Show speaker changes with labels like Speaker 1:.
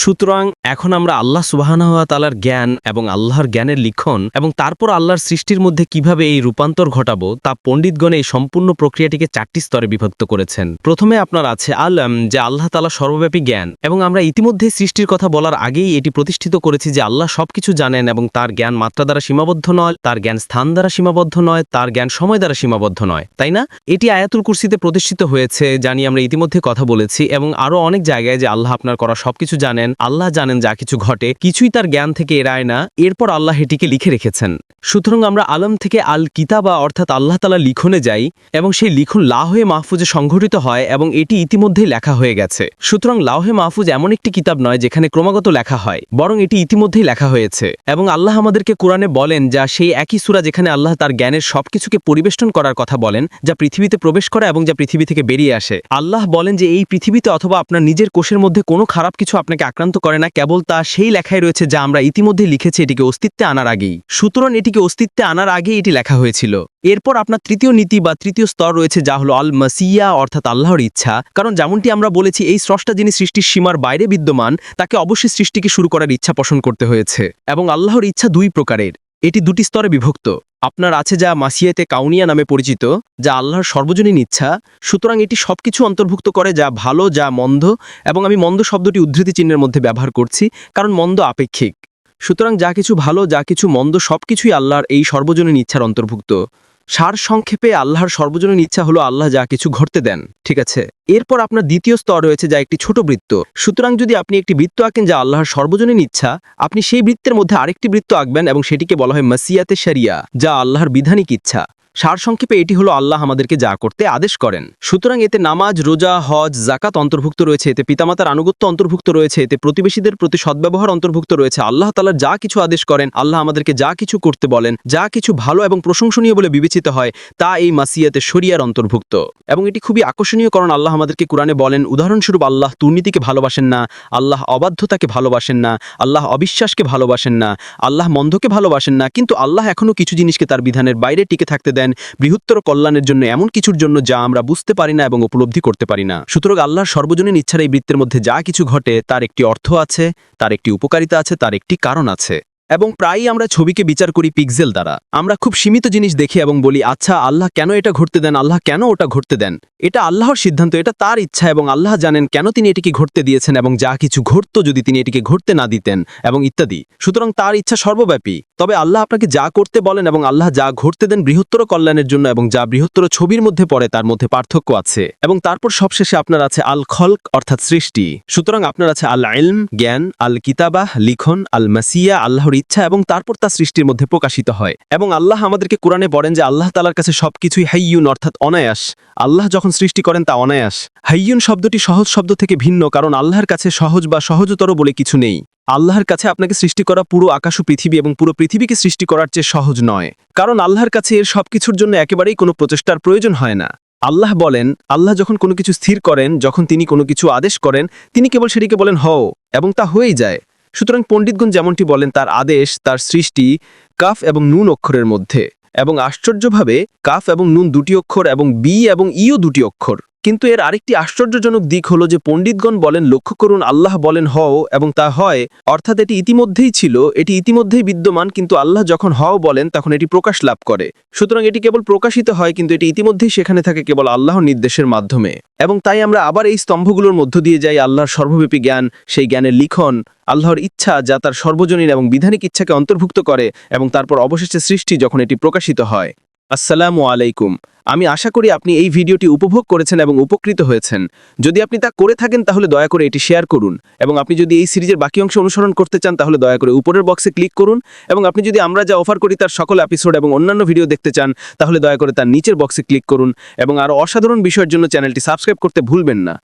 Speaker 1: সুতরাং এখন আমরা আল্লাহ সুবাহানাহ তালার জ্ঞান এবং আল্লাহর জ্ঞানের লিখন এবং তারপর আল্লাহর সৃষ্টির মধ্যে কীভাবে এই রূপান্তর ঘটাবো তা পণ্ডিতগণ এই সম্পূর্ণ প্রক্রিয়াটিকে চারটি স্তরে বিভক্ত করেছেন। প্রথমে আপনার আছে আলম, যে আল্লাহ তালা সর্বব্যাপী জ্ঞান এবং আমরা ইতিমধ্যে সৃষ্টির কথা বলার আগেই এটি প্রতিষ্ঠিত করেছি যে আল্লাহ সবকিছু জানেন এবং তার জ্ঞান মাত্রা দ্বারা সীমাবদ্ধ নয়, তার জ্ঞান স্থান দ্বারা সীমাবদ্ধ নয়, তার জ্ঞান সময় দ্বারা সীমাবদ্ধ নয়। তাই না? এটি আয়াতুল কুরসিতে প্রতিষ্ঠিত হয়েছে জানি আমরা ইতিমধ্যে কথা বলেছি এবং আরও অনেক জায়গায় যে আল্লাহ আপনার করা সবকিছু জানেন আল্লাহ জানেন যা কিছু ঘটে, কিছুই তার জ্ঞান থেকে এড়ায় না, এরপর আল্লাহ এটিকে লিখে রেখেছেন। সুতরাং আমরা আলম থেকে আল কিতাবা অর্থাৎ আল্লাহ তালা লিখনে যাই, এবং সেই লিখন লাহে মাহফুজে সংঘটিত হয়, এবং এটি ইতিমধ্যেই লেখা হয়ে গেছে। সুতরাং লাহে মাহফুজ এমন একটি কিতাব নয়, যেখানে ক্রমাগত লেখা হয়, বরং এটি ইতিমধ্যেই লেখা হয়েছে। এবং আল্লাহ আমাদেরকে কোরআনে বলেন যা সেই একই সুরা যেখানে আল্লাহ তার জ্ঞানের সবকিছুকে পরিবেষ্টন করার কথা বলেন, যা পৃথিবীতে প্রবেশ করে এবং যা পৃথিবী থেকে বেরিয়ে আসে। আল্লাহ বলেন যে এই পৃথিবীতে অথবা আপনার নিজের কোষের মধ্যে কোনো খারাপ কিছু আপনাকে আক্রান্ত করে না, কেবল তা সেই লেখায় রয়েছে যা আমরা ইতিমধ্যে লিখেছি এটিকে অস্তিত্বে আনার আগেই। সুতরাং এটিকে অস্তিত্বে আনার আগেই এটি লেখা হয়েছিল। এরপর আপনার তৃতীয় নীতি বা তৃতীয় স্তর রয়েছে যা হলো আল মাসিয়া অর্থাৎ আল্লাহর ইচ্ছা। কারণ যেমনটি আমরা বলেছি, এই স্রষ্টা যিনি সৃষ্টির সীমার বাইরে বিদ্যমান, তাকে অবশ্যই সৃষ্টিকে শুরু করার ইচ্ছা পোষণ করতে হয়েছে। এবং আল্লাহর ইচ্ছা দুই প্রকারের। এটি দুটি স্তরে বিভক্ত। আপনার আছে যা মাসিয়াতে কাউনিয়া নামে পরিচিত, যা আল্লাহর সর্বজনীন ইচ্ছা, সুতরাং এটি সব কিছু অন্তর্ভুক্ত করে যা ভালো, যা মন্দ, এবং আমি মন্দ শব্দটি উদ্ধৃতি চিহ্নের মধ্যে ব্যবহার করছি, কারণ মন্দ আপেক্ষিক। সুতরাং যা কিছু ভালো, যা কিছু মন্দ সব কিছুই আল্লাহর এই সর্বজনীন ইচ্ছার অন্তর্ভুক্ত। সার সংক্ষেপে আল্লাহর সর্বজনীন ইচ্ছা হলো আল্লাহ যা কিছু ঘটতে দেন, ঠিক আছে? এরপর আপনার দ্বিতীয় স্তর রয়েছে যা একটি ছোট বৃত্ত। সুতরাং যদি আপনি একটি বৃত্ত আঁকেন যা আল্লাহর সর্বজনীন ইচ্ছা, আপনি সেই বৃত্তের মধ্যে আরেকটি বৃত্ত আঁকবেন এবং সেটিকে বলা হয় মাসিয়াতে সারিয়া যা আল্লাহর বিধানিক ইচ্ছা। সারসংক্ষেপে এটি হলো আল্লাহ আমাদেরকে যা করতে আদেশ করেন। সুতরাং এতে নামাজ, রোজা, হজ জাকাত অন্তর্ভুক্ত রয়েছে, এতে পিতামাতার আনুগত্য অন্তর্ভুক্ত রয়েছে, এতে প্রতিবেশীদের প্রতি সদ্ব্যবহার অন্তর্ভুক্ত রয়েছে, আল্লাহ তালার যা কিছু আদেশ করেন, আল্লাহ আমাদেরকে যা কিছু করতে বলেন, যা কিছু ভালো এবং প্রশংসনীয় বলে বিবেচিত হয়, তা এই মাসিয়াতে শরিয়ার অন্তর্ভুক্ত। এবং এটি খুবই আকর্ষণীয় কারণ আল্লাহ আমাদেরকে কোরআনে বলেন, উদাহরণস্বরূপ আল্লাহ দুর্নীতিকে ভালোবাসেন না, আল্লাহ অবাধ্যতাকে ভালোবাসেন না, আল্লাহ অবিশ্বাসকে ভালোবাসেন না, আল্লাহ মন্দকে ভালোবাসেন না, কিন্তু আল্লাহ এখনও কিছু জিনিসকে তার বিধানের বাইরে টিকে থাকতে দেন বৃহত্তর কল্যাণের জন্য এমন কিছুর জন্য যা আমরা বুঝতে পারি না এবং উপলব্ধি করতে পারি না। সুতরাং আল্লাহর সর্বজনীন ইচ্ছার এই বৃত্তের মধ্যে যা কিছু ঘটে, তার একটি অর্থ আছে, তার একটি উপকারিতা আছে, তার একটি কারণ আছে। এবং প্রায়ই আমরা ছবিকে বিচার করি পিক্সেল দ্বারা। আমরা খুব সীমিত জিনিস দেখি এবং বলি আচ্ছা আল্লাহ কেন এটা ঘটতে দেন? আল্লাহ কেন ওটা ঘটতে দেন? এটা আল্লাহর সিদ্ধান্ত, এটা তার ইচ্ছা এবং আল্লাহ জানেন কেন তিনি এটিকে ঘটতে দিয়েছেন এবং যা কিছু ঘটত যদি তিনি এটিকে ঘটতে না দিতেন এবং ইত্যাদি। সুতরাং তার ইচ্ছা সর্বব্যাপী। তবে আল্লাহ আপনাকে যা করতে বলেন এবং আল্লাহ যা ঘটতে দেন বৃহত্তর কল্যাণের জন্য এবং যা বৃহত্তর ছবির মধ্যে পড়ে তার মধ্যে পার্থক্য আছে। এবং তারপর সবশেষে আপনার আছে আল খলক অর্থাৎ সৃষ্টি। সুতরাং আপনার আছে আল ইলম জ্ঞান আল কিতাবাহ লিখন আল মাসিয়া আল্লাহর ইচ্ছা এবং তারপর তা সৃষ্টির মধ্যে প্রকাশিত হয়। এবং আল্লাহ আমাদেরকে কোরআনে বলেন যে আল্লাহ তালার কাছে সবকিছুই হাইয়ুন অর্থাৎ অনায়াস। আল্লাহ যখন সৃষ্টি করেন তা অনায়াস। হাইয়ুন শব্দটি সহজ শব্দ থেকে ভিন্ন, কারণ আল্লাহর কাছে সহজ বা সহজতর বলে কিছু নেই। আল্লাহর কাছে আপনাকে সৃষ্টি করা পুরো আকাশ ও পৃথিবী এবং পুরো পৃথিবীকে সৃষ্টি করার চেয়ে সহজ নয়। কারণ আল্লাহর কাছে এর সবকিছুর জন্য একেবারেই কোনো প্রচেষ্টার প্রয়োজন হয় না। আল্লাহ বলেন, আল্লাহ যখন কোনো কিছু স্থির করেন, যখন তিনি কোনো কিছু আদেশ করেন, তিনি কেবল সেটিকে বলেন, হও, এবং তা হয়েই যায়। সুতরাং পণ্ডিতগণ যেমনটি বলেন, তার আদেশ, তার সৃষ্টি কাফ এবং নুন অক্ষরের মধ্যে। এবং আশ্চর্যভাবে, কাফ এবং নুন দুটি অক্ষর এবং বি এবং ইও দুটি অক্ষর। কিন্তু এর আরেকটি আশ্চর্যজনক দিক হলো যে পণ্ডিতগণ বলেন, লক্ষ্য করুন, আল্লাহ বলেন, হও, এবং তা হয়। অর্থাৎ এটি ইতিমধ্যেই ছিল, এটি ইতিমধ্যেই বিদ্যমান, কিন্তু আল্লাহ যখন হও বলেন, তখন এটি প্রকাশ লাভ করে। সুতরাং এটি কেবল প্রকাশিত হয়, কিন্তু এটি ইতিমধ্যেই সেখানে থাকে কেবল আল্লাহর নির্দেশের মাধ্যমে। এবং তাই আমরা আবার এই স্তম্ভগুলোর মধ্য দিয়ে যাই, আল্লাহর সর্বব্যাপী জ্ঞান, সেই জ্ঞানের লিখন, আল্লাহর ইচ্ছা, যা তার সর্বজনীন এবং বিধানিক ইচ্ছাকে অন্তর্ভুক্ত করে, এবং তারপর অবশেষে সৃষ্টি যখন এটি প্রকাশিত হয়। আসসালামু আলাইকুম। আমি আশা করি আপনি এই ভিডিওটি উপভোগ করেছেন এবং উপকৃত হয়েছেন। যদি আপনি তা করে থাকেন, তাহলে দয়া করে এটি শেয়ার করুন এবং আপনি যদি এই সিরিজের বাকি অংশ অনুসরণ করতে চান, তাহলে দয়া করে উপরের বক্সে ক্লিক করুন এবং আপনি যদি আমরা যা অফার করি, তার সকল এপিসোড এবং অন্যান্য ভিডিও দেখতে চান, তাহলে দয়া করে তার নিচের বক্সে ক্লিক করুন এবং আরও অসাধারণ বিষয়ের জন্য চ্যানেলটি সাবস্ক্রাইব করতে ভুলবেন না।